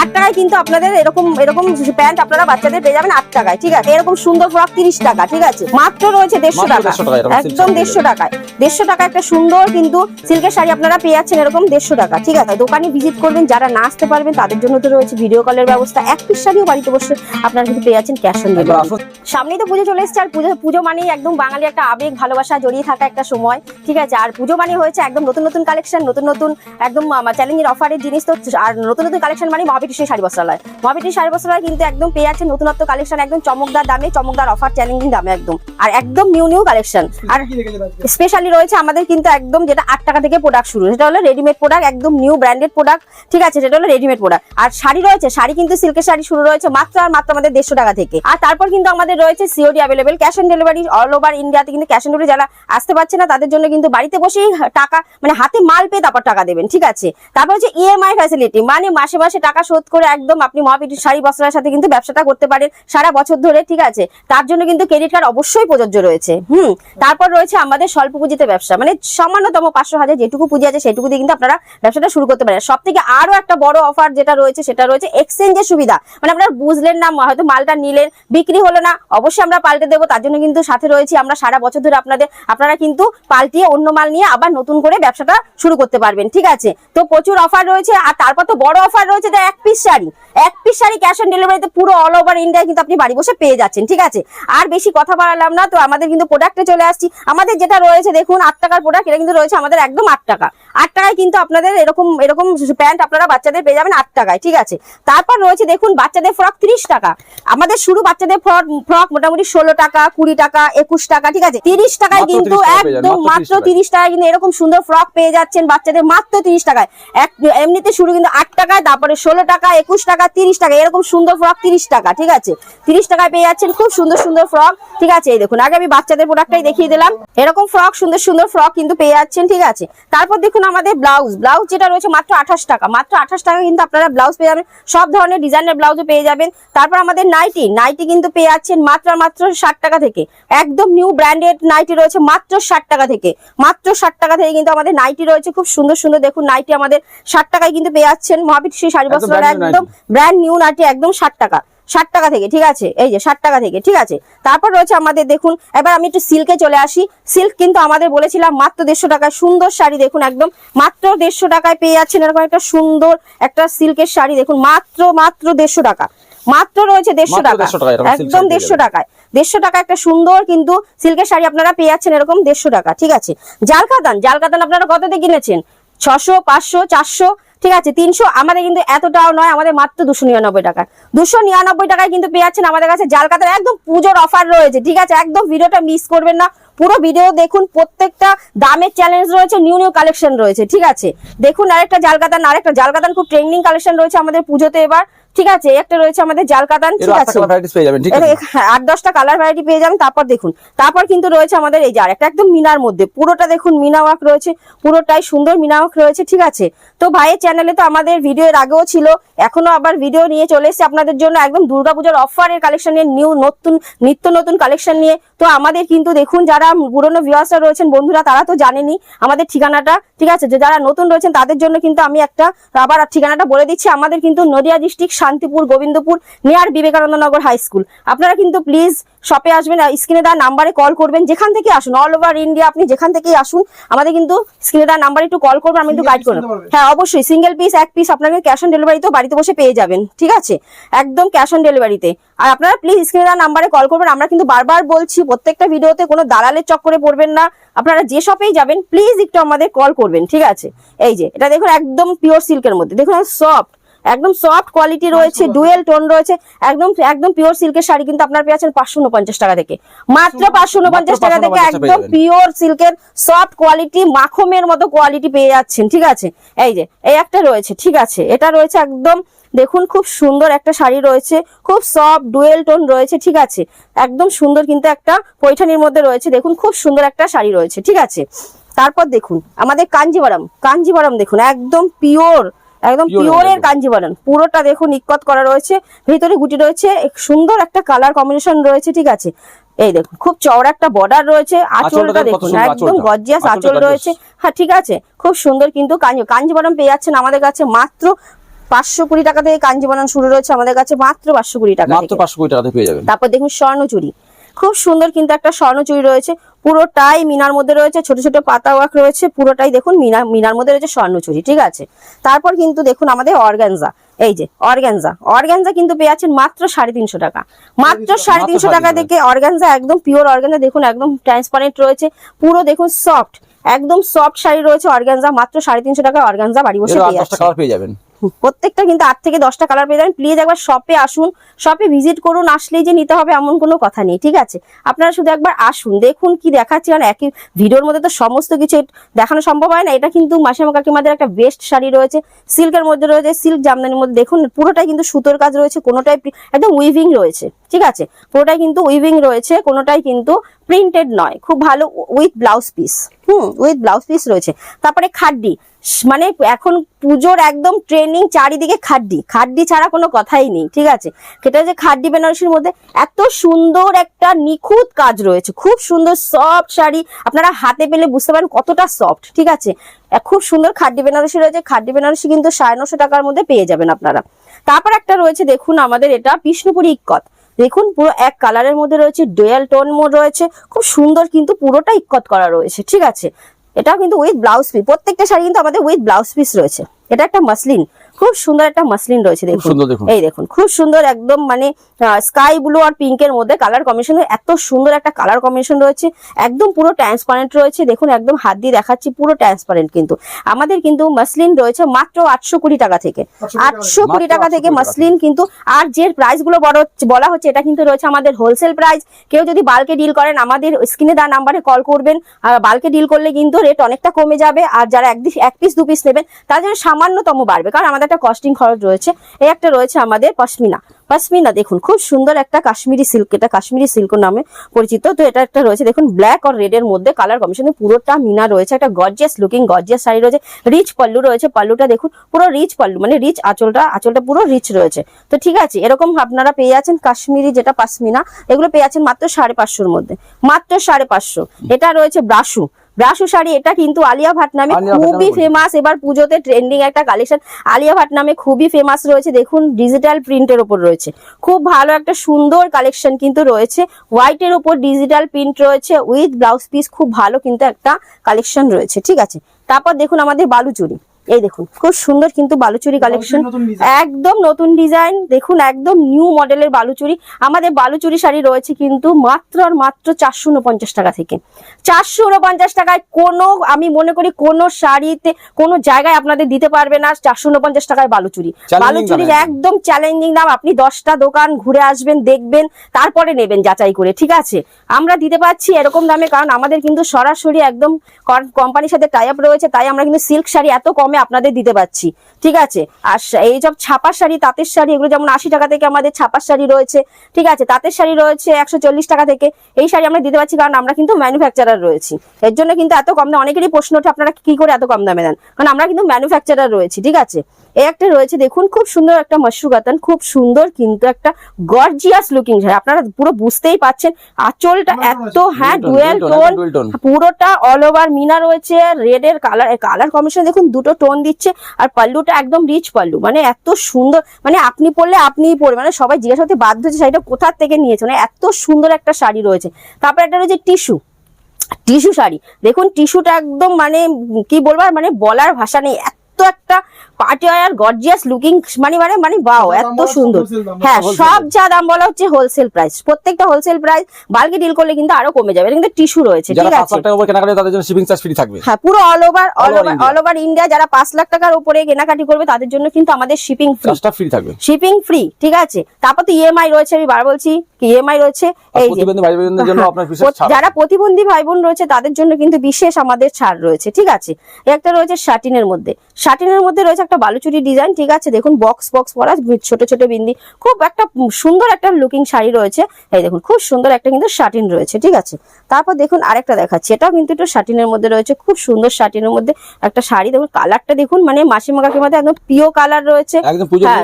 আট টাকায় কিন্তু আপনাদের এরকম এরকম প্যান্ট আপনারা বাচ্চাদের পেয়ে যাবেন আট টাকায় ঠিক আছে? এরকম সুন্দর ফ্রক তিরিশ টাকা ঠিক আছে? মাত্র রয়েছে দেড়শো টাকা। 150 টাকা, এরকম একদম দেড়শো টাকায়। দেড়শো টাকা একটা সুন্দর কিন্তু সিল্কের শাড়ি আপনারা পেয়ে যাচ্ছেন এরকম দেড়শো টাকা ঠিক আছে? দোকানে ভিজিট করবেন যারা না আসতে পারবেন তাদের জন্য তো রয়েছে ভিডিও কলের ব্যবস্থা। এক পিস শাড়িও বাড়িতে বসে আপনারা কিন্তু পেয়ে যাচ্ছেন ক্যাশ অন ডেলিভারি সামনেই তো পুজো চলে এসেছে আর পুজো পুজো মানেই একদম বাঙালি একটা আবেগ ভালোবাসা জড়িয়ে থাকা একটা সময় ঠিক আছে? আর পুজো মানে হয়েছে একদম নতুন নতুন কালেকশন নতুন নতুন একদম চ্যালেঞ্জের অফারের জিনিস তো আর নতুন নতুন কালেকশন মানে মহাবীর সেই শাড়ি বস্ত্রালয় মহাবীর শাড়ি বস্ত্রালয় কিন্তু একদম পেয়ে যাচ্ছে নতুনত্ব কালেকশন একদম চমকদার দামে চমকদার অফার চ্যালেঞ্জিং দামে একদম। আর একদম নিউ নিউ কালেকশন আর স্পেশালি রয়েছে আমাদের কিন্তু একদম যেটা আট টাকা থেকে প্রোডাক্ট শুরু সেটা হলো রেডিমেড প্রোডাক্ট একদম নিউ ব্র্যান্ডেড প্রোডাক্ট ঠিক আছে? সেটা হলো রেডিমেড প্রোডাক্ট আর শাড়ি রয়েছে শাড়ি কিন্তু সিল্কের শাড়ি শুরু রয়েছে মাত্র আর মাত্র আমাদের দেড়শো টাকা থেকে। আর তারপর কিন্তু আমাদের রয়েছে COD available cash on delivery all over ইন্ডিয়াতে কিন্তু ক্যাশ অন ডেলিভারি যারা আসতে পারছে না তাদের জন্য কিন্তু বাড়িতে বসেই টাকা মানে হাতে মাল পেয়ে তারপর টাকা দেবেন ঠিক আছে? তারপর হচ্ছে ইএমআই ফ্যাসিলিটি মানে মাসে মাসে টাকা শোধ করে একদম আপনি মহাপিটির শাড়ি বস্ত্রের সাথে কিন্তু ব্যবসাটা করতে পারেন সারা বছর ধরে, ঠিক আছে? তার জন্য কিন্তু ক্রেডিট কার্ড অবশ্যই প্রযোজ্য রয়েছে। হুম, তারপর রয়েছে আমাদের স্বল্প পুঁজিতে ব্যবসা। মানে সামান্যতম পাঁচশো হাজার যেটুকু পুঁজি আছে সেটুকু দিয়ে কিন্তু আপনারা ব্যবসাটা শুরু করতে পারেন। সব থেকে আরও একটা বড় অফার যেটা রয়েছে সেটা রয়েছে এক্সচেঞ্জের সুবিধা। মানে আপনারা বুঝলেন না, হয়তো মালটা নিলেন, বিক্রি হলো না, অবশ্যই আমরা পাল্টে দেবো। তার জন্য কিন্তু সাথে রয়েছি আমরা সারা বছর ধরে আপনাদের, আপনারা কিন্তু পাল্টিয়ে অন্য মাল নিয়ে আবার নতুন করে ব্যবসাটা শুরু করতে পারবেন, ঠিক আছে? তো প্রচুর অফার রয়েছে আর তারপর তো বড় অফার রয়েছে এক পিস শাড়ি এক পিস শাড়ি ক্যাশ অন ডেলিভারিতে পুরো অল ওভার ইন্ডিয়া কিন্তু আপনি বাড়ি বসে পেয়ে যাচ্ছেন ঠিক আছে? আর বেশি কথা বাড়ালাম না তো আমাদের কিন্তু প্রোডাক্টে চলে আসছি। আমাদের যেটা রয়েছে দেখুন আট টাকার প্রোডাক্ট এটা কিন্তু রয়েছে আমাদের একদম আট টাকা। আট টাকায় কিন্তু আপনাদের এরকম এরকম প্যান্ট আপনারা বাচ্চাদের পেয়ে যাবেন আট টাকায় ঠিক আছে? তারপর রয়েছে দেখুন বাচ্চাদের ফ্রক তিরিশ টাকা। আমাদের শুরু বাচ্চাদের ফ্রক ফ্রক মোটামুটি ষোলো টাকা কুড়ি টাকা একুশ টাকা ঠিক আছে? তিরিশ টাকায় কিন্তু 30 টাকা পেয়ে যাবেন, একদম মাত্র মাত্র 30 টাকায়। তিরিশ টাকায় কিন্তু এরকম সুন্দর ফ্রক পেয়ে যাচ্ছেন বাচ্চাদের মাত্র তিরিশ টাকায়। এক এমনিতে শুরু কিন্তু আট টাকায় তারপরে ষোলো টাকা, একুশ টাকা, তিরিশ টাকা, এরকম সুন্দর ফ্রক তিরিশ টাকা, ঠিক আছে? তিরিশ টাকায় পেয়ে যাচ্ছেন খুব সুন্দর সুন্দর ফ্রক ঠিক আছে? এই দেখুন, আগে আমি বাচ্চাদের প্রোডাক্টটাই দেখিয়ে দিলাম। এরকম ফ্রক সুন্দর সুন্দর ফ্রক কিন্তু পেয়ে যাচ্ছেন, ঠিক আছে? তারপর দেখুন আমাদের ব্লাউজ ব্লাউজ যেটা রয়েছে মাত্র আঠাশ টাকা, মাত্র আঠাশ টাকা কিন্তু আপনারা ব্লাউজ পেয়ে যাবেন, সব ধরনের ডিজাইনের ব্লাউজও পেয়ে যাবেন। তারপর আমাদের নাইটি নাইটি কিন্তু পেয়ে যাচ্ছেন মাত্র মাত্র ষাট টাকা থেকে। একদম নিউ ব্র্যান্ডেড নাইটি রয়েছে মাত্র ষাট টাকা থেকে। মাত্র ষাট টাকা থেকে কিন্তু আমাদের নাইটি রয়েছে, খুব সুন্দর সুন্দর দেখুন নাইটি আমাদের ষাট টাকায় কিন্তু পেয়ে যাচ্ছেন। মহাবীর শ্রী শাড়ি বস্ত্র একদম ব্র্যান্ড নিউ নাইটি একদম ষাট টাকা। ষাট টাকা থেকে ঠিক আছে? এই যে ষাট টাকা থেকে ঠিক আছে? তারপর রয়েছে আমাদের দেখুন এবার আমি একটু সিল্কে চলে আসি। সিল্ক কিন্তু আমাদের বলেছিলাম মাত্র দেড়শো টাকায় সুন্দর শাড়ি দেখুন একদম মাত্র দেড়শো টাকায় পেয়ে যাচ্ছেন এরকম একটা সুন্দর একটা সিল্কের শাড়ি দেখুন মাত্র মাত্র দেড়শো টাকা। মাত্র রয়েছে দেড়শো টাকা। 150 টাকা, এরকম silk একদম দেড়শো টাকায়। দেড়শো টাকা একটা সুন্দর কিন্তু সিল্কের শাড়ি আপনারা পেয়ে যাচ্ছেন এরকম দেড়শো টাকা ঠিক আছে? জাল কাতান জাল কাতান আপনারা কততে কিনেছেন? ছশো পাঁচশো চারশো ঠিক আছে, তিনশো, আমাদের কিন্তু এতটাও নয়, আমাদের মাত্র দুশো নিরানব্বই টাকা। দুশো নিরানব্বই টাকায় কিন্তু পেয়ে যাচ্ছেন আমাদের কাছে জাল কাতার একদম পুজোর অফার রয়েছে, ঠিক আছে? একদম ভিডিওটা মিস করবেন না, পুরো ভিডিও দেখুন, প্রত্যেকটা দামের চ্যালেঞ্জ রয়েছে নিউ নিউ কালেকশন রয়েছে, ঠিক আছে? দেখুন আরেকটা জাল কাতান আরেকটা জাল কাতান খুব ট্রেন্ডিং কালেকশন রয়েছে আমাদের পুজোতে এবার। ঠিক আছে একটা রয়েছে আমাদের জাল কাতান ঠিক আছে। হ্যাঁ, আট দশটা কালার ভ্যারাইটি পেয়ে যাবেন তারপর দেখুন। তারপর কিন্তু রয়েছে আমাদের এই যে একটা একদম মিনার মধ্যে। পুরোটা দেখুন মিনা ওয়ার্ক রয়েছে পুরোটাই সুন্দর মিনা ওয়ার্ক রয়েছে ঠিক আছে। তো ভাইয়ের চ্যানেলে তো আমাদের ভিডিও এর আগেও ছিল এখনও আবার ভিডিও নিয়ে চলে এসেছে আপনাদের জন্য। একদম দুর্গাপূজার অফারের কালেকশন নিয়ে নিউ নতুন নিত্য নতুন কালেকশন নিয়ে। তো আমাদের কিন্তু দেখুন যারা পুরনো ভিউয়ার্সরা রয়েছেন বন্ধুরা তারা তো জানেনি আমাদের ঠিকানাটা ঠিক আছে? যে যারা নতুন রয়েছেন তাদের জন্য কিন্তু আমি একটা আবার ঠিকানাটা বলে দিচ্ছি। আমাদের কিন্তু Nadia district Shantipur Gobindapur near Vivekananda Nagar high school আপনারা কিন্তু প্লিজ শপে আসবেন স্ক্রিনে দেওয়া নাম্বারে কল করবেন যেখান থেকে আসুন অল ওভার ইন্ডিয়া আপনি যেখান থেকেই আসুন আমাদের কিন্তু স্ক্রিনে দেওয়া নাম্বারে একটু কল করবেন আমি কিন্তু গাইড করব হ্যাঁ অবশ্যই সিঙ্গেল পিস এক পিস আপনাকে ক্যাশ অন ডেলিভারিতেও বাড়িতে বসে পেয়ে যাবেন ঠিক আছে? একদম ক্যাশ অন ডেলিভারিতে আর আপনারা প্লিজ স্ক্রিনে দেওয়া নাম্বারে কল করবেন আমরা কিন্তু বারবার বলছি প্রত্যেকটা ভিডিওতে কোনো দালালের চক্করে পড়বেন না। আপনারা যে শপেই যাবেন প্লিজ একটু আমাদের কল করবেন ঠিক আছে? এই যে এটা দেখুন একদম পিওর সিল্কের মধ্যে। দেখুন সফট একদম সফট কোয়ালিটি রয়েছে ডুয়েল টোন রয়েছে একদম একদম পিওর সিল্কের শাড়ি কিন্তু আপনার পেয়ে যাচ্ছেন পাঁচশো উনপঞ্চাশ টাকা থেকে। মাত্র পাঁচশো উনপঞ্চাশ টাকা থেকে একদম পিওর সিল্কের সফট কোয়ালিটি মাখমের মতো কোয়ালিটি পেয়ে যাচ্ছেন ঠিক আছে? এই যে এই একটা রয়েছে ঠিক আছে? এটা রয়েছে একদম দেখুন খুব সুন্দর একটা শাড়ি রয়েছে খুব সফট ডুয়েল টোন রয়েছে ঠিক আছে? একদম সুন্দর কিন্তু একটা পৈঠানির মধ্যে রয়েছে দেখুন খুব সুন্দর একটা শাড়ি রয়েছে ঠিক আছে? তারপর দেখুন আমাদের কাঞ্জিবরম কাঞ্জিবরম দেখুন একদম পিওর একদম পিওরের। কাঞ্জিবরম পুরোটা দেখুন ইক্কত করা রয়েছে ভিতরে গুটি রয়েছে সুন্দর একটা কালার কম্বিনেশন রয়েছে ঠিক আছে? এই দেখুন খুব চওড়া একটা বর্ডার রয়েছে আঁচলটা দেখুন একদম। গর্জিয়াস আঁচল রয়েছে হ্যাঁ ঠিক আছে? খুব সুন্দর কিন্তু কাঞ্জি কাঞ্জিবরম পেয়ে যাচ্ছেন আমাদের কাছে মাত্র পাঁচশো কুড়ি টাকা থেকে কাঞ্জি বানানো শুরু রয়েছে আমাদের কাছে মাত্র পাঁচশো কুড়ি টাকা মাত্র পাঁচশো কোটি টাকাতে পেয়ে যাবেন। তারপর দেখুন স্বর্ণচুরি খুব সুন্দর কিন্তু একটা স্বর্ণচুরি রয়েছে পুরোটাই মিনার মধ্যে রয়েছে ছোট ছোট পাতা ওয়াক রয়েছে পুরোটাই দেখুন মিনার মিনার মধ্যে রয়েছে স্বর্ণচুরি ঠিক আছে? তারপর কিন্তু দেখুন আমাদের অর্গানজা এই যে অর্গানজা। অর্গানজা কিন্তু পেয়ে যাচ্ছেন মাত্র সাড়ে তিনশো টাকা। মাত্র সাড়ে তিনশো টাকা থেকে অর্গানজা একদম পিওর অর্গানজা দেখুন একদম ট্রান্সপারেন্ট রয়েছে পুরো দেখুন সফট একদম সফট শাড়ি রয়েছে অর্গানজা মাত্র সাড়ে তিনশো টাকা অর্গানজা বাড়ি বসে পেয়ে যাবেন। প্রত্যেকটা কিন্তু আট থেকে দশটা কালার পেয়ে যাবেন। প্লিজ একবার শপে আসুন শপে ভিজিট করুন, আসলেই যে নিতে হবে এমন কোনো কথা নেই, ঠিক আছে? আপনারা শুধু একবার আসুন, দেখুন কি দেখাচ্ছি, কারণ একই ভিডিওর মধ্যে তো সমস্ত কিছু দেখানো সম্ভব হয় না। এটা কিন্তু মাসিমা কাকিমাদের একটা বেস্ট শাড়ি রয়েছে। সিল্কের মধ্যে রয়েছে সিল্ক জামদানির মধ্যে। দেখুন, পুরোটাই কিন্তু সুতোর কাজ রয়েছে, কোনোটাই একদম উইভিং রয়েছে, ঠিক আছে? পুরোটাই কিন্তু উইভিং রয়েছে, কোনোটাই কিন্তু প্রিন্টেড নয়, খুব ভালো with blouse piece hmm with blouse piece রয়েছে। তারপরে খাড্ডি মানে এখন পুজোর একদম ট্রেনিং চারিদিকে খাড্ডি। খাড্ডি ছাড়া কোনো কথাই নেই, ঠিক আছে? সেটা যে খাড্ডি বেনারসির মধ্যে। এত সুন্দর একটা নিখুঁত কাজ রয়েছে, খুব সুন্দর সফট শাড়ি। আপনারা হাতে পেলে বুঝতে পারেন কতটা সফট ঠিক আছে? খুব সুন্দর খাড্ডি বেনারসি রয়েছে। খাড্ডি বেনারসি কিন্তু সাড়ে নশো টাকার মধ্যে পেয়ে যাবেন আপনারা। তারপর একটা রয়েছে, দেখুন আমাদের এটা, বিষ্ণুপুরি ইক্কত। দেখুন, পুরো এক কালারের মধ্যে রয়েছে ডুয়াল টোন মোড রয়েছে, খুব সুন্দর কিন্তু পুরোটা ইকত করা রয়েছে, ঠিক আছে? এটাও কিন্তু উইথ ব্লাউজ পিস প্রত্যেকটা শাড়ি কিন্তু আমাদের উইথ ব্লাউজ পিস রয়েছে। এটা একটা মাসলিন খুব সুন্দর একটা মাসলিন রয়েছে দেখুন। এই দেখুন খুব সুন্দর একদম মানে স্কাই ব্লু আর পিঙ্কের মধ্যে কালার কম্বিনেশন এত সুন্দর একটা কালার কম্বিনেশন রয়েছে। একদম পুরো ট্রান্সপারেন্ট রয়েছে দেখুন একদম হাত দিয়ে দেখাচ্ছি পুরো ট্রান্সপারেন্ট কিন্তু। আমাদের কিন্তু মাসলিন রয়েছে মাত্র আটশো কুড়ি টাকা থেকে। আটশো কুড়ি টাকা থেকে। মাসলিন কিন্তু আর যে প্রাইসগুলো বড় বলা হচ্ছে এটা কিন্তু রয়েছে আমাদের হোলসেল প্রাইস কেউ যদি বালকে ডিল করেন আমাদের স্ক্রিনে দেওয়া নাম্বারে কল করবেন। আর বালকে ডিল করলে কিন্তু রেট অনেকটা কমে যাবে। আর যারা এক এক পিস দু পিস নেবেন তাদের জন্য সামান্যতম বাড়বে। কারণ আমাদের একটা কস্টিং খরচ রয়েছে। এই একটা রয়েছে আমাদের পশমিনা। পশমিনা দেখুন, খুব সুন্দর একটা কাশ্মীরি সিল্ক এটা কাশ্মীরি সিল্ক নামে পরিচিত। তো এটা একটা রয়েছে, দেখুন ব্ল্যাক আর রেড এর মধ্যে কালার কম্বিনেশন পুরোটা মিনা রয়েছে, একটা গর্জিয়াস লুকিং গর্জিয়াস শাড়ি রয়েছে রিচ পল্লু রয়েছে পল্লুটা দেখুন, পুরো রিচ পল্লু মানে রিচ আঁচলটা আঁচলটা পুরো রিচ রয়েছে। তো ঠিক আছে, এরকম আপনারা পেয়ে যাচ্ছেন কাশ্মীরি যেটা পাশমিনা, এগুলো পেয়ে যাচ্ছেন মাত্র সাড়ে পাঁচশোর মধ্যে। মাত্র সাড়ে পাঁচশো। এটা রয়েছে ব্রাশু। ব্রাশু শাড়ি এটা কিন্তু আলিয়া ভাট নামে খুবই ফেমাস এবার পুজোতে ট্রেন্ডিং একটা কালেকশন আলিয়া ভাট নামে খুবই ফেমাস রয়েছে। দেখুন ডিজিটাল প্রিন্টের ওপর রয়েছে। খুব ভালো একটা সুন্দর কালেকশন কিন্তু রয়েছে। হোয়াইটের ওপর ডিজিটাল প্রিন্ট রয়েছে। উইথ ব্লাউজ পিস খুব ভালো কিন্তু একটা কালেকশন রয়েছে। ঠিক আছে? তারপর দেখুন আমাদের বালুচুরি। এই দেখুন খুব সুন্দর কিন্তু বালুচুরি কালেকশন একদম নতুন ডিজাইন দেখুন একদম নিউ মডেলের বালুচুরি। আমাদের বালুচুরি শাড়ি রয়েছে কিন্তু মাত্র আর মাত্র চারশো উনপঞ্চাশ টাকা থেকে। চারশো উনপঞ্চাশ টাকায় কোনো আমি মনে করি কোনো শাড়িতে কোনো জায়গায় আপনাদের দিতে পারবে না চারশো উনপঞ্চাশ টাকায় বালুচুরি। একদম। একদম চ্যালেঞ্জিং দাম। আপনি দশটা দোকান ঘুরে আসবেন দেখবেন তারপরে নেবেন যাচাই করে ঠিক আছে? আমরা দিতে পারছি এরকম দামে কারণ আমাদের কিন্তু সরাসরি একদম কোম্পানির সাথে টাই আপ রয়েছে তাই আমরা কিন্তু সিল্ক শাড়ি এত কমে আপনাদের দিতে পারছি। ঠিক আছে? আর এই সব ছাপার শাড়ি তাঁতের শাড়ি এগুলো যেমন আশি টাকা থেকে আমাদের ছাপার শাড়ি রয়েছে ঠিক আছে? তাঁতের শাড়ি রয়েছে একশো চল্লিশ টাকা থেকে। এই শাড়ি আমরা দিতে পারছি কারণ আমরা কিন্তু ম্যানুফ্যাকচারার রয়েছি। এর জন্য কিন্তু এত কম দাম অনেকেরই প্রশ্ন ওঠে আপনারা কি করে এত কম দামে দেন? কারণ আমরা কিন্তু ম্যানুফ্যাকচারার রয়েছি ঠিক আছে? এই একটা রয়েছে দেখুন খুব সুন্দর একটা মাশরু গাতান খুব সুন্দর কিন্তু একটা গর্জিয়াস লুকিং শাড়ি। আপনারা পুরো বুঝতেই পাচ্ছেন আঁচলটা এত হ্যাঁ ডুয়েল টোন পুরোটা অল ওভার মিনা রয়েছে রেড এর কালার কালার কম্বিনেশন দেখুন দুটো টোন দিচ্ছে আর পাল্লুটা একদম রিচ পাল্লু। মানে এত সুন্দর মানে আপনি পরলে আপনিই পরবেন মানে সবাই জিজ্ঞাসা করতে বাধ্য হচ্ছে, শাড়িটা কোথার থেকে নিয়েছে? মানে এত সুন্দর একটা শাড়ি রয়েছে। তারপর একটা রয়েছে টিস্যু টিস্যু শাড়ি। দেখুন টিস্যুটা একদম মানে কি বলব আর মানে বলার ভাষা নেই। এত একটা পার্টি আর গর্জিয়াস লুকিং মানে মানে মানে বাও এত সুন্দর। হ্যাঁ সব যা দাম বলা হচ্ছে হোলসেল প্রাইস প্রত্যেকটা হোলসেল প্রাইস বালকে ডিল করলে কিন্তু আরও কমে যাবে। কিন্তু টিস্যু রয়েছে ঠিক আছে? টাকার উপর কেনাকাটা তাদের জন্য শিপিং চার্জ ফ্রি থাকবে। হ্যাঁ পুরো all over all over all over India যারা পাঁচ লাখ টাকার উপরে কেনাকাটি করবে তাদের জন্য কিন্তু আমাদের শিপিং ফ্রি চার্জটা ফ্রি থাকবে। শিপিং ফ্রি ঠিক আছে? তারপর তো ইএমআই রয়েছে আমি বার বলছি ইএমআই রয়েছে? এই যে প্রতিবন্ধী ভাই বোনদের জন্য হ্যাঁ, আপনার বিশেষ ছাড়। যারা প্রতিবন্ধী ভাই বোন রয়েছে তাদের জন্য কিন্তু বিশেষ আমাদের ছাড় রয়েছে ঠিক আছে? একটা রয়েছে শাটিনের মধ্যে। শাটিনের মধ্যে রয়েছে একটা বালুচুরি ডিজাইন ঠিক আছে? দেখুন বক্স বক্স পরা ছোট ছোট বিন্দি। খুব একটা সুন্দর একটা লুকিং শাড়ি রয়েছে। এই দেখুন খুব সুন্দর একটা কিন্তু শাটিন রয়েছে ঠিক আছে? তারপর দেখুন আরেকটা দেখাচ্ছি। এটাও কিন্তু একটু শাটিনের মধ্যে রয়েছে খুব সুন্দর শাটিনের মধ্যে একটা শাড়ি। দেখুন কালারটা দেখুন মানে মাসিমা কাকিমাদের একদম প্রিয় কালার রয়েছে। হ্যাঁ,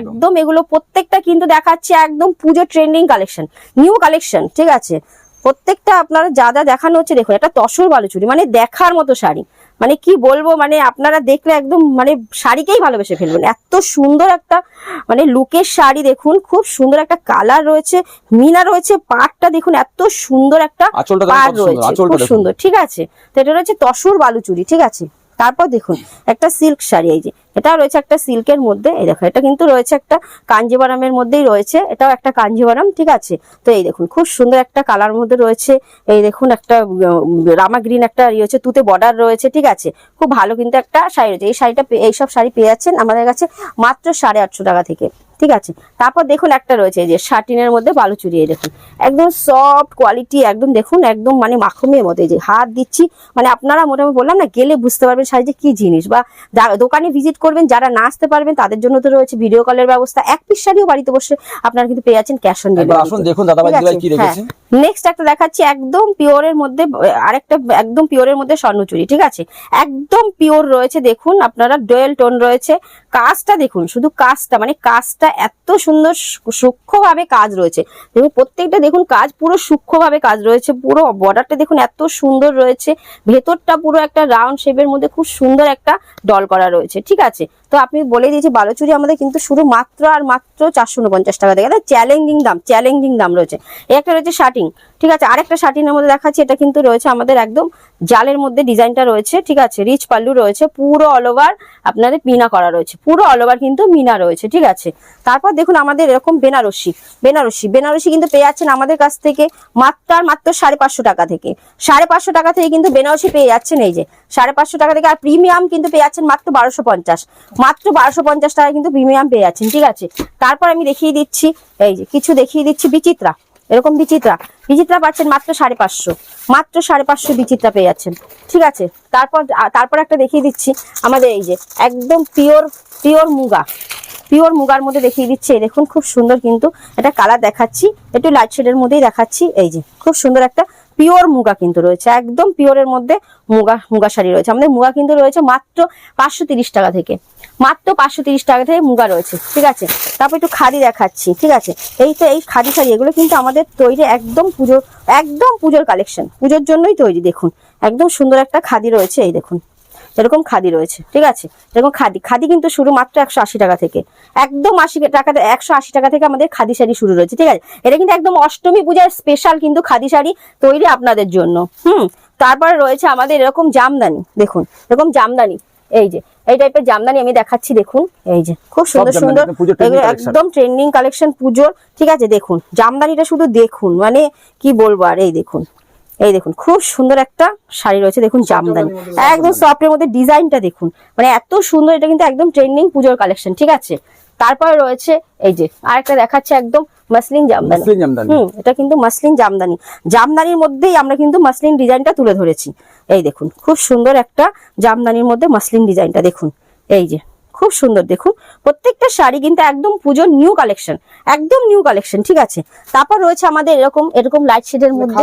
একদম। এগুলো প্রত্যেকটা কিন্তু দেখাচ্ছে একদম পুজো ট্রেন্ডিং কালেকশন নিউ কালেকশন ঠিক আছে? প্রত্যেকটা আপনারা যা যা দেখানো হচ্ছে দেখুন একটা তসর বালুচুরি মানে দেখার মতো শাড়ি। মানে কি বলব মানে আপনারা দেখলে একদম মানে শাড়িকেই ভালোবেসে ফেলবেন। এত সুন্দর একটা মানে লুকের শাড়ি দেখুন খুব সুন্দর একটা কালার রয়েছে মিনা রয়েছে পাটটা দেখুন এত সুন্দর একটা সুন্দর রয়েছে খুব সুন্দর ঠিক আছে? তো এটা রয়েছে তসর বালুচুরি ঠিক আছে? তারপর দেখুন একটা সিল্ক শাড়ি এই যে এটাও রয়েছে একটা সিল্কের মধ্যে, এই দেখো এটা কিন্তু রয়েছে একটা কাঞ্জিবারামের মধ্যেই রয়েছে, এটাও একটা কাঞ্জিবারাম, ঠিক আছে? তো এই দেখুন, খুব সুন্দর একটা কালার মধ্যে রয়েছে, এই দেখুন, একটা রামা গ্রিন একটা ইয়ে হচ্ছে তুতে বর্ডার রয়েছে, ঠিক আছে? খুব ভালো কিন্তু একটা শাড়ি রয়েছে, এই শাড়িটা এইসব শাড়ি পেয়ে যাচ্ছেন আমাদের কাছে মাত্র সাড়ে আটশো টাকা থেকে, ঠিক আছে? তারপর দেখুন একটা রয়েছে, এই যে শার্টিনের মধ্যে বালুচুরি, এই দেখুন, একদম সফট কোয়ালিটি একদম দেখুন, একদম মানে মাখমের মতো, এই যে হাত দিচ্ছি মানে আপনারা মোটামুটি বললাম না, গেলে বুঝতে পারবেন শাড়ি যে কি জিনিস, বা দোকানে ভিজিট করবেন যারা না আসতে পারবেন তাদের জন্য তো রয়েছে ভিডিও কলের ব্যবস্থা। এক পিস শাড়িও বাড়িতে বসে আপনারা কিন্তু পেয়ে যাচ্ছেন ক্যাশ অন ডেলিভারি আসুন দেখুন দাদা ভাই কি রেখেছে নেক্সট একটা দেখাচ্ছি, একদম পিওরের মধ্যে, আরেকটা একদম পিওরের মধ্যে স্বর্ণচুরি ঠিক আছে? একদম পিওর রয়েছে, দেখুন, আপনারা ডোয়েল টোন রয়েছে। কাজটা দেখুন, শুধু কাজটা মানে কাজটা এত সুন্দর সূক্ষ্মভাবে কাজ রয়েছে। দেখুন, প্রত্যেকটা দেখুন, কাজ পুরো সূক্ষ্মভাবে কাজ রয়েছে, পুরো বর্ডারটা দেখুন, এত সুন্দর রয়েছে। ভেতরটা পুরো একটা রাউন্ড শেপের মধ্যে খুব সুন্দর একটা ডল করা রয়েছে, ঠিক আছে? তো আপনি বলে দিয়েছি, বালুচুরি আমাদের কিন্তু শুরু মাত্র আর মাত্র চারশো উনপঞ্চাশ টাকা থেকে চ্যালেঞ্জিং দাম চ্যালেঞ্জিং দাম রয়েছে। একটা রয়েছে শার্টিং ঠিক আছে? আরেকটা শার্টিনের মধ্যে দেখাচ্ছি, এটা কিন্তু রয়েছে আমাদের একদম জালের মধ্যে ডিজাইনটা রয়েছে, ঠিক আছে? রিচ পাল্লু রয়েছে, পুরো অল ওভার আপনাদের মিনা করা রয়েছে, পুরো অল ওভার কিন্তু মিনা রয়েছে, ঠিক আছে? তারপর দেখুন আমাদের এরকম বেনারসি বেনারসি বেনারসি কিন্তু পেয়ে যাচ্ছেন আমাদের কাছ থেকে মাত্র আর মাত্র সাড়ে পাঁচশো টাকা থেকে, সাড়ে পাঁচশো টাকা থেকে কিন্তু বেনারসি পেয়ে যাচ্ছেন এই যে, সাড়ে পাঁচশো টাকা থেকে আর প্রিমিয়াম কিন্তু পেয়ে যাচ্ছেন মাত্র বারোশো পঞ্চাশ, মাত্র বারোশো পঞ্চাশ টাকা কিন্তু প্রিমিয়াম পেয়ে যাচ্ছেন, ঠিক আছে? তারপর আমি দেখিয়ে দিচ্ছি, এই যে কিছু দেখিয়ে দিচ্ছি বিচিত্রা এরকম বিচিত্রা। বিচিত্রা পাচ্ছেন মাত্র সাড়ে পাঁচশো। মাত্র সাড়ে পাঁচশো বিচিত্রা পেয়ে যাচ্ছেন। ঠিক আছে? তারপর তারপর একটা দেখিয়ে দিচ্ছি। আমাদের এই যে, একদম পিওর পিওর মুগা। পিওর মুগার মধ্যে দেখিয়ে দিচ্ছি। দেখুন, খুব সুন্দর কিন্তু এটা কালার দেখাচ্ছি। একটু লাইট শেডের মধ্যেই দেখাচ্ছি। এই যে, খুব সুন্দর একটা পিওর মুগা কিন্তু রয়েছে। একদম পিওরের মধ্যে মুগা মুগা শাড়ি রয়েছে। আমাদের মুগা কিন্তু রয়েছে মাত্র পাঁচশো টাকা থেকে। মাত্র পাঁচশো তিরিশ টাকা থেকে মুগা রয়েছে, ঠিক আছে? তারপর একটু খাদি দেখাচ্ছি, ঠিক আছে? এই তো এই খাদি শাড়ি, এগুলো কিন্তু আমাদের তৈরি একদম পুজোর একদম পুজোর কালেকশন পুজোর জন্যই তৈরি, দেখুন। একদম সুন্দর একটা খাদি রয়েছে, এই দেখুন। এরকম খাদি রয়েছে, ঠিক আছে? এরকম খাদি খাদি কিন্তু শুরু মাত্র একশো আশি টাকা থেকে। একদম আশি টাকা একশো আশি টাকা থেকে আমাদের খাদি শাড়ি শুরু রয়েছে, ঠিক আছে? এটা কিন্তু একদম অষ্টমী পূজার স্পেশাল কিন্তু খাদি শাড়ি তৈরি আপনাদের জন্য। হুম, তারপরে রয়েছে আমাদের এরকম জামদানি, দেখুন, এরকম জামদানি। এই যে এই টাইপের জামদানি আমি দেখাচ্ছি দেখুন এই যে খুব সুন্দর সুন্দর একদম ট্রেন্ডিং কালেকশন পুজোর ঠিক আছে দেখুন জামদানিটা শুধু দেখুন মানে কি বলব আর এই দেখুন এই দেখুন খুব সুন্দর একটা শাড়ি রয়েছে দেখুন জামদানি। একদম সফটের মধ্যে ডিজাইনটা দেখুন মানে এত সুন্দর এটা কিন্তু একদম ট্রেন্ডিং পুজোর কালেকশন ঠিক আছে। তারপরে রয়েছে এই যে আরেকটা দেখাচ্ছে একদম মাসলিন জামদানি। হম এটা কিন্তু মাসলিন জামদানি। জামদানির মধ্যেই আমরা কিন্তু মাসলিন ডিজাইনটা তুলে ধরেছি। এই দেখুন খুব সুন্দর একটা জামদানির মধ্যে মাসলিন ডিজাইনটা দেখুন। এই যে খুব সুন্দর দেখুন। প্রত্যেকটা শাড়ি কিন্তু একদম পুজোর নিউ কালেকশন একদম নিউ কালেকশন ঠিক আছে? তারপর রয়েছে আমাদের এরকম এরকম লাইট শেডের মধ্যে।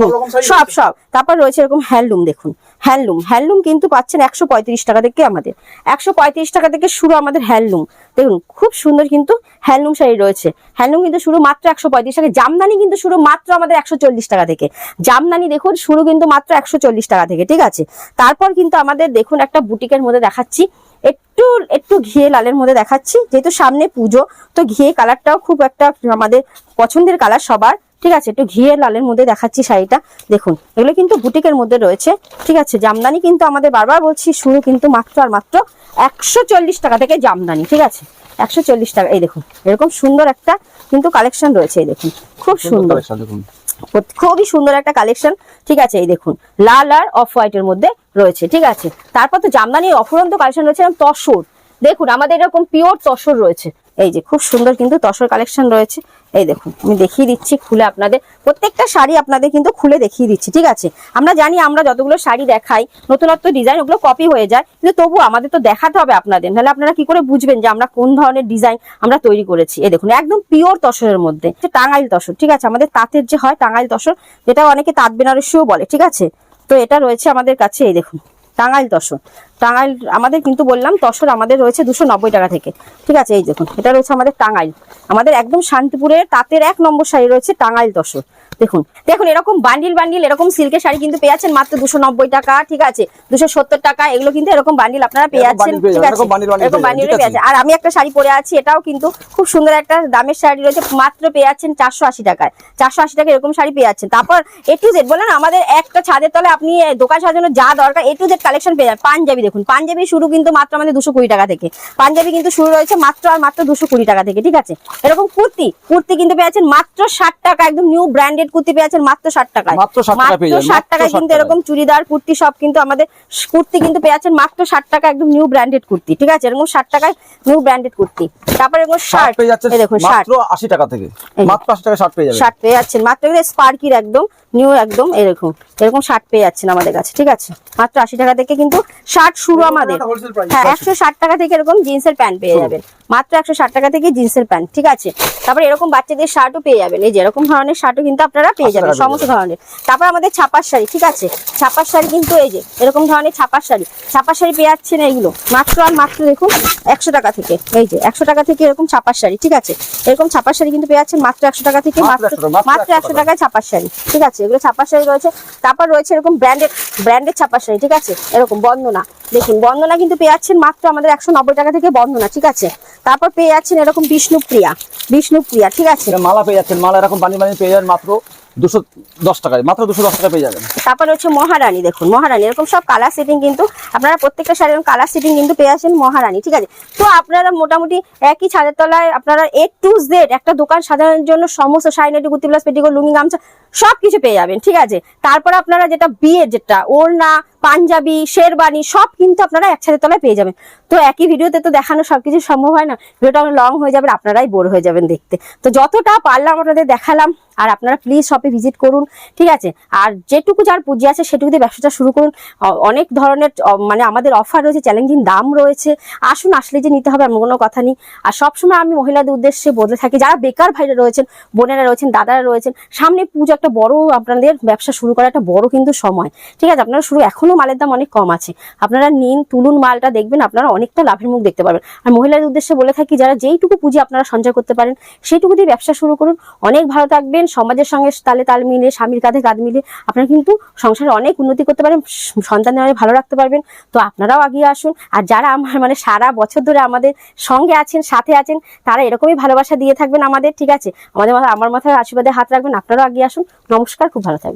সব রকম শাড়ি সব সব। তারপর রয়েছে এরকম হ্যান্ডলুম দেখুন। হ্যান্ডলুম হ্যান্ডলুম কিন্তু পাচ্ছেন একশো পঁয়ত্রিশ টাকা থেকে আমাদের। একশো পঁয়ত্রিশ টাকা থেকে শুরু আমাদের হ্যান্ডলুম দেখুন খুব সুন্দর কিন্তু হ্যান্ডলুম শাড়ি রয়েছে। হ্যান্ডলুম কিন্তু শুরু মাত্র একশো পঁয়ত্রিশ টাকা জামদানি কিন্তু শুরু মাত্র আমাদের একশো চল্লিশ টাকা থেকে। জামদানি দেখুন শুরু কিন্তু মাত্র একশো চল্লিশ টাকা থেকে ঠিক আছে? তারপর কিন্তু আমাদের দেখুন একটা বুটিকের মধ্যে দেখাচ্ছি। একটু একটু ঘিয়ে লালের মধ্যে দেখাচ্ছি। যেহেতু সামনে পুজো তো ঘিয়ে কালারটাও খুব একটা আমাদের পছন্দের কালার সবার। ঠিক আছে একটু ঘিয়ে লালের মধ্যে দেখাচ্ছি শাড়িটা। দেখুন এগুলো কিন্তু বুটিকের মধ্যে রয়েছে। ঠিক আছে জামদানি কিন্তু আমাদের বারবার বলছি শুরু কিন্তু মাত্র আর মাত্র একশো চল্লিশ টাকা থেকে জামদানি। ঠিক আছে একশো চল্লিশ টাকা। এই দেখুন এরকম সুন্দর একটা কিন্তু কালেকশন রয়েছে এই দেখুন। খুব সুন্দর খুবই সুন্দর একটা কালেকশন। ঠিক আছে এই দেখুন লাল আর অফ হোয়াইটের মধ্যে রয়েছে, ঠিক আছে? তারপর তো জামদানির অফুরন্ত কালেকশন রয়েছে যেমন তসর। দেখুন, আমাদের এরকম পিওর তসর রয়েছে। এই যে, খুব সুন্দর কিন্তু তসর কালেকশন রয়েছে। এই দেখুন, আমি দেখিয়ে দিচ্ছি খুলে আপনাদের। প্রত্যেকটা শাড়ি আপনাদের কিন্তু খুলে দেখিয়ে দিচ্ছি, ঠিক আছে? আমরা জানি আমরা যতগুলো শাড়ি দেখাই, নতুনত্ব ডিজাইন ওগুলো কপি হয়ে যায়, কিন্তু তবু আমাদের তো দেখাতে হবে আপনাদের। নাহলে আপনারা কি করে বুঝবেন যে আমরা কোন ধরনের ডিজাইন আমরা তৈরি করেছি? এই দেখুন, একদম পিওর তসরের মধ্যে। টাঙ্গাইল তসর, ঠিক আছে? আমাদের তাঁতের যে হয় টাঙ্গাইল তসর, যেটা অনেকে তাঁত বেনারসিও বলে, ঠিক আছে? তো এটা রয়েছে আমাদের কাছে, এই দেখুন, টাঙ্গাইল তসর। টাঙ্গাইল, আমাদের কিন্তু বললাম, তসর আমাদের রয়েছে দুশো টাকা থেকে। ঠিক আছে, এই দেখুন, এটা রয়েছে আমাদের টাঙ্গাইল। আমাদের একদম শান্তিপুরের তাঁতের এক নম্বর শাড়ি রয়েছে টাঙ্গাইল তসর। দেখুন দেখুন এরকম বান্ডিল বান্ডিল এরকম সিল্কের শাড়ি কিন্তু পেয়ে যাচ্ছেন মাত্র দুশো নব্বই টাকা ঠিক আছে? দুশো সত্তর টাকা এগুলো কিন্তু এরকম বান্ডিল আপনারা পেয়ে এরকম যাচ্ছেন ঠিক আছে? এরকম বান্ডিল পেয়ে আছে? যাচ্ছে আর আমি একটা শাড়ি পরে আছি এটাও কিন্তু খুব সুন্দর একটা দামের শাড়ি রয়েছে মাত্র পেয়ে যাচ্ছেন চারশো আশি টাকায়। চারশো আশি টাকা এরকম শাড়ি পেয়ে যাচ্ছেন। তারপর এ টু জেড বললেন আমাদের একটা ছাদের তলে আপনি দোকান সাজানোর যা দরকার এ টু জেড কালেকশন পেয়ে যাবেন। পাঞ্জাবি দেখুন পাঞ্জাবি শুরু কিন্তু মাত্র আমাদের দুশো কুড়ি টাকা থেকে। পাঞ্জাবি কিন্তু শুরু রয়েছে মাত্র আর মাত্র দুশো কুড়ি টাকা থেকে ঠিক আছে? এরকম কুর্তি কুর্তি কিন্তু পেয়ে যাচ্ছেন মাত্র ষাট টাকা একদম নিউ ব্র্যান্ডেড কুর্তি পেয়ে যাচ্ছেন মাত্র ষাট টাকায়। মাত্র 60 টাকা ষাট মাত্র টাকায় কিন্তু এরকম চুড়িদার কুর্তি সব কিন্তু আমাদের কুর্তি কিন্তু পেয়ে যাচ্ছেন মাত্র ষাট টাকা একদম নিউ ব্র্যান্ডেড কুর্তি ঠিক আছে? এরকম ষাট টাকায় নিউ ব্র্যান্ডেড কুর্তি। তারপরে এরকম শার্ট পেয়ে যাচ্ছে এই দেখুন মাত্র আশি টাকা থেকে। মাত্র আশি টাকা শার্ট পেয়ে যাবেন। শার্ট পেয়ে যাচ্ছেন। মাত্র স্পার্কির একদম নিউ একদম এরকম এরকম শার্ট পেয়ে যাচ্ছেন আমাদের কাছে ঠিক আছে? মাত্র আশি টাকা থেকে কিন্তু শার্ট শুরু আমাদের। হ্যাঁ একশো ষাট টাকা থেকে এরকম জিন্সের প্যান্ট পেয়ে যাবেন। মাত্র একশো ষাট টাকা থেকে জিন্সের প্যান্ট ঠিক আছে? তারপর এরকম বাচ্চাদের শার্টও পেয়ে যাবেন। এই যে এরকম ধরনের শার্টও কিন্তু আপনারা পেয়ে যাবেন সমস্ত ধরনের। তারপর আমাদের ছাপার শাড়ি ঠিক আছে? ছাপার শাড়ি কিন্তু এই যে এরকম ধরনের ছাপার শাড়ি। ছাপার শাড়ি পেয়ে যাচ্ছেন এইগুলো। মাত্র আর মাত্র দেখুন একশো টাকা থেকে। এই যে একশো টাকা থেকে এরকম ছাপার শাড়ি ঠিক আছে? এরকম ছাপার শাড়ি কিন্তু পেয়ে যাচ্ছেন মাত্র একশো টাকা থেকে মাত্র মাত্র 100 টাকা, মাত্র মাত্র 100 একশো টাকায় ছাপার শাড়ি ঠিক আছে? এগুলো ছাপার শাড়ি রয়েছে। তারপর রয়েছে এরকম ব্র্যান্ডেড ব্র্যান্ডেড ছাপার শাড়ি ঠিক আছে? এরকম বন্দনা। দেখুন বন্দনা কিন্তু পেয়ে যাচ্ছেন মাত্র আমাদের একশো নব্বই টাকা থেকে বন্দনা ঠিক আছে? তারপর পেয়ে যাচ্ছেন এরকম বিষ্ণুপ্রিয়া বিষ্ণুপ্রিয়া ঠিক আছে? মালা পেয়ে যাচ্ছেন মালা এরকম বানি বানি পেয়ে যাবেন মাত্র দুশো দশ মাত্র দুশো দশ টাকা পেয়ে যাবেন। তারপর হচ্ছে দেখুন, মহারানী, এরকম সব কালার সেটিং কিন্তু আপনারা প্রত্যেকটা কালার সেটিং কিন্তু পেয়ে ঠিক আছে? তো আপনারা মোটামুটি একই ছাদের তলায় আপনারা টু জেড একটা দোকান সাজানোর জন্য সমস্ত প্লাস গামছা সব কিছু পেয়ে যাবেন, ঠিক আছে? তারপর আপনারা যেটা বিয়ের যেটা, ওড়না, পাঞ্জাবি, শেরবানি, সব কিন্তু আপনারা এক ছাদের তলায় পেয়ে যাবেন। তো একই ভিডিওতে তো দেখানো সবকিছু সম্ভব হয় না, ভিডিওটা লং হয়ে যাবে, আপনারাই বোর হয়ে যাবেন দেখতে। তো যতটা পারলাম আপনাদের দেখালাম আর আপনারা প্লিজ শপে ভিজিট করুন, ঠিক আছে? আর যেটুকু যার পুঁজি আছে সেটুকু দিয়ে ব্যবসাটা শুরু করুন। অনেক ধরনের মানে আমাদের অফার রয়েছে চ্যালেঞ্জিং দাম রয়েছে। আসুন, আসলে যে নিতে হবে, এমন কোনো কথা নেই। আর সবসময় আমি মহিলাদের উদ্দেশ্যে বলে থাকি, যারা বেকার ভাইরা রয়েছেন, বোনেরা রয়েছেন, দাদারা রয়েছেন, সামনে পুজো একটা বড় আপনাদের ব্যবসা শুরু করা একটা বড় কিন্তু সময়। ঠিক আছে, আপনারা শুরু এখনও মালের দাম অনেক কম আছে। আপনারা নিন, তুলুন মালটা, দেখবেন আপনারা অনেকটা লাভের মুখ দেখতে পারবেন আর মহিলাদের উদ্দেশ্যে বলে থাকি, যারা যেইটুকু পুঁজি আপনারা সঞ্চয় করতে পারেন সেইটুকু দিয়ে ব্যবসা শুরু করুন। অনেক ভালো থাকবেন সমাজের সঙ্গে তালে তাল মিলে, স্বামীর কাঁধে কাঁধ মিলে আপনারা কিন্তু সংসারে অনেক উন্নতি করতে পারেন সন্তানদের অনেক ভালো রাখতে পারবেন। তো আপনারাও আগিয়ে আসুন। আর যারা আমার মানে সারা বছর ধরে আমাদের সঙ্গে আছেন, সাথে আছেন, তারা এরকমই ভালোবাসা দিয়ে থাকবেন আমাদের, ঠিক আছে? আমাদের আমার মাথায় আশীর্বাদে হাত রাখবেন, আপনারাও আগিয়ে আসুন। নমস্কার, খুব ভালো থাকবেন।